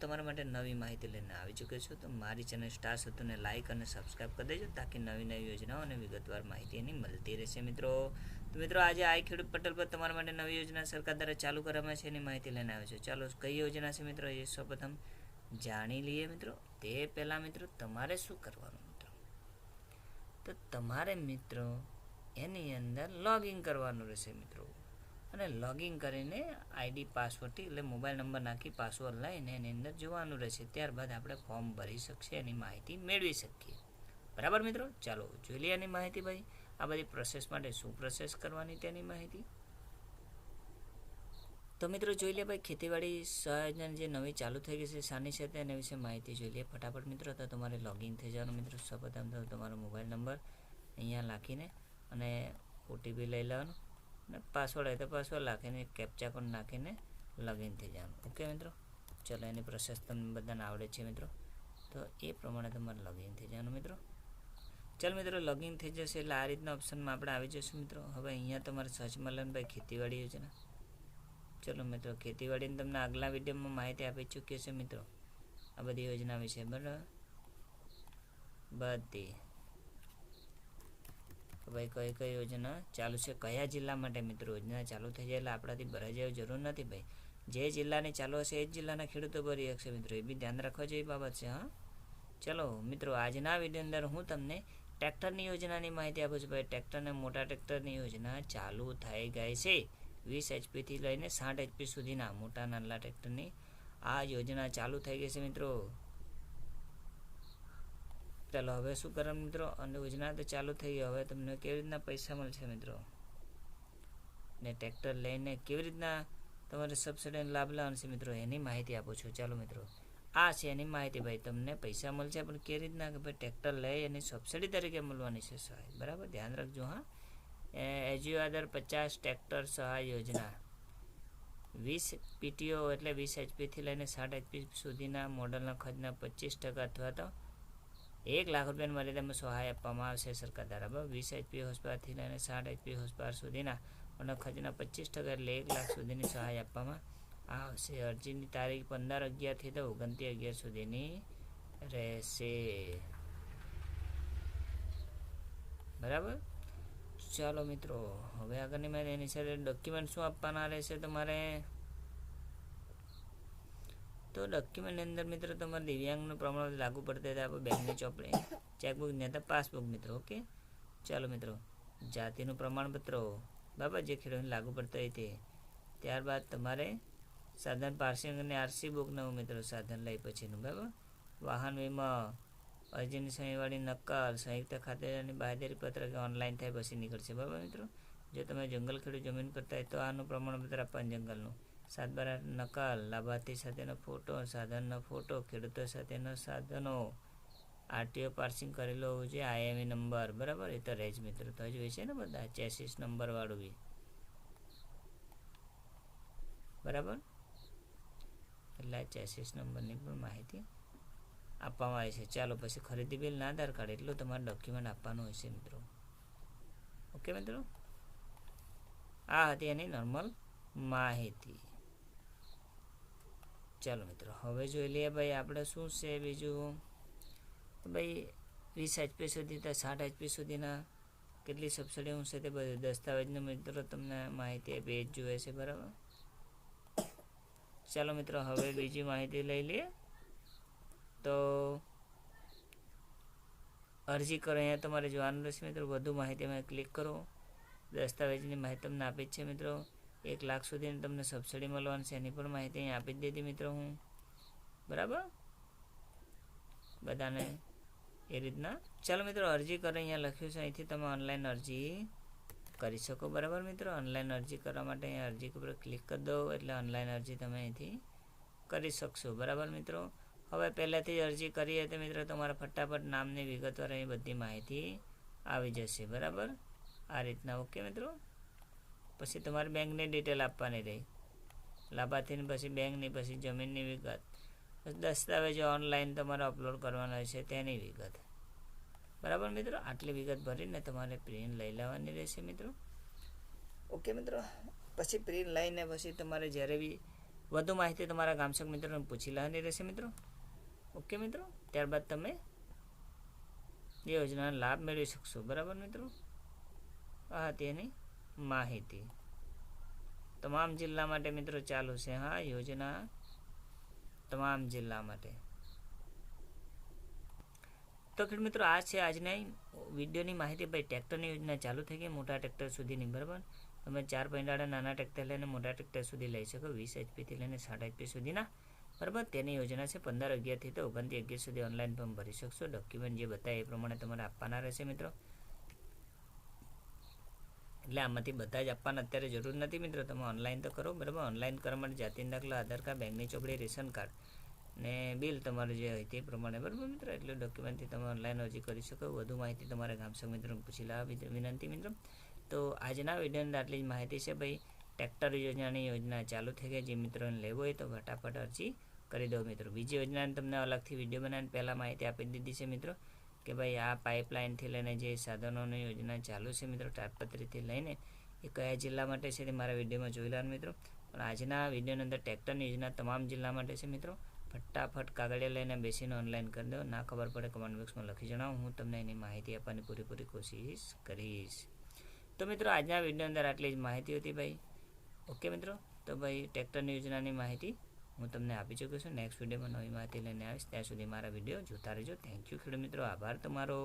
તમારા માટે નવી માહિતી લઈને આવી ચૂક્યો છું. તો મારી ચેનલ સ્ટાર સત્તુને લાઇક અને સબસ્ક્રાઇબ કરી દેજો તાકી નવી નવી યોજનાઓ અને વિગતવાર માહિતી એની મળતી રહેશે મિત્રો. તો મિત્રો આજે આ ખેડૂત પટેલ પર તમારા માટે નવી યોજના સરકાર દ્વારા ચાલુ કરવામાં છે એની માહિતી લઈને આવ્યો છું. ચાલો કઈ યોજના છે મિત્રો? એ સૌપ્રથમ જાણી લઈએ મિત્રો. તે પહેલાં મિત્રો તમારે શું કરવાનું? તો તમારે મિત્રો એની અંદર લોગિન કરવાનું રહેશે મિત્રો. અને લોગિન કરીને આઈડી પાસવર્ડથી એટલે મોબાઈલ નંબર નાખી પાસવર્ડ લઈને એની અંદર જોવાનું રહેશે. ત્યારબાદ આપણે ફોર્મ ભરી શકશે, એની માહિતી મેળવી શકીએ. બરાબર મિત્રો? ચાલો, જોઈ લઈએ એની માહિતી ભાઈ. આ બધી પ્રોસેસ માટે શું પ્રોસેસ કરવાની તેની માહિતી? તો મિત્રો જોઈ લે ભાઈ, ખેતીવાડી સહાયજન જે નવી ચાલુ થઈ ગઈ છે, શાની છે તેના વિશે માહિતી જોઈ લઈએ ફટાફટ મિત્રો, તો તમારે લોગિન થઈ જવાનું મિત્રો સૌપ્રથમ તો તમારો મોબાઈલ નંબર અહીંયા નાખીને અને ઓટીપી લઈ લેવાનું અને પાસવર્ડ હોય તો પાસવર્ડ નાખીને કેપ્ચા પણ નાખીને લોગિન થઈ જવાનું. ઓકે મિત્રો? ચલો, એની પ્રોસેસ તમને બધાને આવડે છે મિત્રો. તો એ પ્રમાણે તમારે લોગિન થઈ જવાનું મિત્રો. ચાલ મિત્રો લોગિન થઈ જશે એટલે આ રીતના ઓપ્શનમાં આપણે આવી જઈશું મિત્રો. હવે અહીંયા તમારે સર્ચમાં લઈને ભાઈ, ખેતીવાડી યોજના. ચલો મિત્રો, ખેતીવાડીની તમને આગલા વિડીયોમાં માહિતી આપી ચૂકી છે મિત્રો. આ બધી યોજના વિશે, બરાબર? બધી. ભાઈ, કઈ કઈ યોજના ચાલુ છે? કયા જિલ્લા માટે મિત્રો યોજના ચાલુ થઈ જાય? એટલે આપણાથી ભરાઈ જવાની જરૂર નથી ભાઈ. જે જિલ્લાની ચાલુ હશે, એ જ જિલ્લાના ખેડૂતો ભરી શકશે મિત્રો. એ બી ધ્યાન રાખવા જેવી બાબત છે, હા? ચલો, મિત્રો, આજના વીડિયો અંદર હું તમને ટ્રેક્ટરની યોજનાની માહિતી આપું છું ભાઈ. ટ્રેક્ટરને મોટા ટ્રેક્ટરની યોજના ચાલુ થઈ ગઈ છે. વીસ એચપીથી લઈને સાઠ એચપી સુધીના મોટા નાના ટ્રેક્ટરની આ યોજના ચાલુ થઈ ગઈ છે મિત્રો. ચાલો, હવે શું કરવાનું મિત્રો? અને યોજના તો ચાલુ થઈ ગઈ. હવે તમને કેવી રીતના પૈસા મળશે મિત્રો? ને ટ્રેક્ટર લઈને કેવી રીતના તમારે સબસિડીનો લાભ લેવાનો છે મિત્રો? એની માહિતી આપું છું. ચાલો મિત્રો. આ છે એની માહિતી ભાઈ. તમને પૈસા મળશે, પણ કેવી રીતના કે ભાઈ ટ્રેક્ટર લઈ એની સબસિડી તરીકે મળવાની છે સહાય બરાબર? ધ્યાન રાખજો, હા. એજીઓ આધાર પચાસ ટ્રેક્ટર સહાય યોજના. વીસ પીટીઓ એટલે વીસ એચપીથી લઈને સાઠ એચપી સુધીના મોડલના ખર્ચના પચીસ ટકા અથવા તો એક લાખ રૂપિયાની મર્યાદામાં સહાય આપવામાં આવશે સરકાર દ્વારા. બરાબર? વીસ એચપી હોસ્પારથી લઈને સાઠ એચપી હોસ્પાર સુધીના મોડલ ખર્ચના પચીસ ટકા એટલે એક લાખ સુધીની સહાય આપવામાં આવશે. અરજીની તારીખ પંદર અગિયારથી તો ઓગણત્રીસ અગિયાર સુધીની રહેશે. બરાબર? ચાલો મિત્રો, હવે આગળની મારે એની સાથે ડોક્યુમેન્ટ શું આપવાના રહેશે તમારે? તો ડોક્યુમેન્ટની અંદર મિત્રો તમારે દિવ્યાંગનું પ્રમાણ લાગુ પડતા હતા આપણે બેંકની ચોપડી ચેકબુક ને તો પાસબુક મિત્રો ઓકે ચાલો મિત્રો, જાતિનું પ્રમાણપત્ર બરાબર જે ખેડૂતને લાગુ પડતા હોય તે. ત્યારબાદ તમારે સાધન પાર્સિંગ અને આરસી બુકનું મિત્રો સાધન લઈ પછીનું બરાબર? વાહન વીમા અરજીની સહીવાળી નકલ સંયુક્ત ખાતેદારની બાહેધરી પત્રક ઓનલાઈન થાય પછી નીકળશે. બરાબર મિત્રો? જો તમે જંગલ ખેડૂત જમીન કરતા હોય તો આનું પ્રમાણપત્ર આપવાનું જંગલનું. સાત બાર નકલ લાભાર્થી સાથેનો ફોટો, સાધનનો ફોટો, ખેડૂતો સાથેનો સાધનો. આરટીઓ પાર્સિંગ કરેલો હોવું જોઈએ આઈએમઈ નંબર. બરાબર? એ તો રહે જ મિત્રો. તો હજુ છે ને બધા? ચેસીસ નંબરવાળું બી. બરાબર? એટલે ચેસીસ નંબરની પણ માહિતી આપવામાં આવે છે. ચાલો પછી ખરીદી બિલ ના આધાર કાર્ડ એટલું તમારે ડોક્યુમેન્ટ આપવાનું હોય છે મિત્રો. ઓકે મિત્રો? આ હતી એની નોર્મલ માહિતી. ચાલો મિત્રો, હવે જોઈ લઈએ ભાઈ આપણે શું છે બીજું? ભાઈ, વીસ એચપી સુધી તો સાઠ એચપી સુધીના કેટલી સબસિડી હું છે તે બધું દસ્તાવેજનું મિત્રો તમને માહિતી ભેજ જોઈએ છે, બરાબર? ચાલો મિત્રો, હવે બીજી માહિતી લઈ લઈએ. તો અરજી કરો, અહીંયા તમારે જોવાનું રહેશે મિત્રો. વધુ માહિતીમાં ક્લિક કરો. દસ્તાવેજની માહિતી તમને આપી જ છે મિત્રો. એક લાખ સુધીની તમને સબસિડી મળવાની છે, એની પણ માહિતી અહીં આપી જ દીધી મિત્રો હું. બરાબર? બધાને એ રીતના. ચાલો મિત્રો, અરજી કરો. અહીંયા લખ્યું છે, અહીંથી તમે ઓનલાઈન અરજી કરી શકો. બરાબર મિત્રો? ઓનલાઈન અરજી કરવા માટે અહીંયા અરજી ઉપર ક્લિક કરી દો. એટલે ઓનલાઈન અરજી તમે અહીંથી કરી શકશો. બરાબર મિત્રો? હવે પહેલાંથી અરજી કરી હતી મિત્રો, તમારા ફટાફટ નામની વિગતવાર અહીં બધી માહિતી આવી જશે, બરાબર? આ રીતના, ઓકે મિત્રો? પછી તમારે બેંકની ડિટેલ આપવાની રહી. લાભાર્થીની પછી બેંકની, પછી જમીનની વિગત. દસ્તાવેજો ઓનલાઈન તમારે અપલોડ કરવાના છે તેની વિગત. બરાબર મિત્રો? આટલી વિગત ભરીને તમારે પ્રિન્ટ લઈ લેવાની રહેશે મિત્રો. ઓકે મિત્રો? પછી પ્રિન્ટ લઈને પછી તમારે જ્યારે બી વધુ માહિતી તમારા ગામસક મિત્રોને પૂછી લેવાની રહેશે મિત્રો. ઓકે મિત્રો? ત્યારબાદ તમે એ યોજનાનો લાભ મેળવી શકશો. બરાબર મિત્રો? આ હતી એની માહિતી. તમામ જિલ્લા માટે મિત્રો ચાલુ છે, હા, યોજના તમામ જિલ્લા માટે. તો ખેડૂત મિત્રો, આ છે આજના વિડીયોની માહિતી. ભાઈ, ટ્રેક્ટરની યોજના ચાલુ થઈ ગઈ, મોટા ટ્રેક્ટર સુધીની, બરાબર? તમે ચાર પૈંડાળા નાના ટ્રેક્ટર લઈને મોટા ટ્રેક્ટર સુધી લઈ શકો, વીસ એચપીથી લઈને સાઠ એચપી સુધીના. બરાબર? તેની યોજના છે પંદર અગિયારથી તો ઓગણથી અગિયાર સુધી ઓનલાઈન ફોર્મ ભરી શકશો. ડોક્યુમેન્ટ જે બતાવે એ પ્રમાણે તમારે આપવાના રહેશે મિત્રો. એટલે આમાંથી બધા જ આપવાના અત્યારે જરૂર નથી મિત્રો. તમે ઓનલાઈન તો કરો, બરાબર? ઓનલાઈન કરવા માટે જાતિનો દાખલો, આધાર કાર્ડ બેંકની ચોપડી, રેશન કાર્ડ ને બિલ તમારું જે હોય તે પ્રમાણે, બરાબર મિત્રો? એટલે ડોક્યુમેન્ટથી તમે ઓનલાઈન અરજી કરી શકો. વધુ માહિતી તમારા ગામસંગ મિત્રોને પૂછી લાવવા વિનંતી મિત્રો. તો આજના વિડીયોની આટલી જ માહિતી છે ભાઈ. ટ્રેક્ટર યોજનાની યોજના ચાલુ થઈ ગઈ. જે મિત્રોને લેવો હોય તો ફટાફટ અરજી કરી દો મિત્રો. બીજી યોજનાની તમને અલગથી વીડિયો બનાવીને પહેલાં માહિતી આપી દીધી છે મિત્રો, કે ભાઈ આ પાઇપલાઇનથી લઈને જે સાધનોની યોજના ચાલુ છે મિત્રો, તાડપત્રીથી લઈને એ કયા જિલ્લા માટે છે તે મારા વિડીયોમાં જોઈ લેવાનું મિત્રો. પણ આજના વિડીયોની અંદર ટ્રેક્ટરની યોજના તમામ જિલ્લા માટે છે મિત્રો. ફટાફટ કાગળિયા લઈને બેસીને ઓનલાઈન કરી દો. ના ખબર પડે કમેન્ટ બોક્સમાં લખી જણાવો. હું તમને એની માહિતી આપવાની પૂરેપૂરી કોશિશ કરીશ. તો મિત્રો, આજના વીડિયો અંદર આટલી જ માહિતી હતી ભાઈ. ઓકે મિત્રો? તો ભાઈ, ટ્રેક્ટરની યોજનાની માહિતી હું તમને આપી ચૂક્યો છું. નેક્સ્ટ વિડીયોમાં નવી માહિતી લઈને આવીશ. ત્યાં સુધી મારા વીડિયો જોતા રહેજો. થેન્ક યુ ખેડૂત મિત્રો. આભાર તમારો.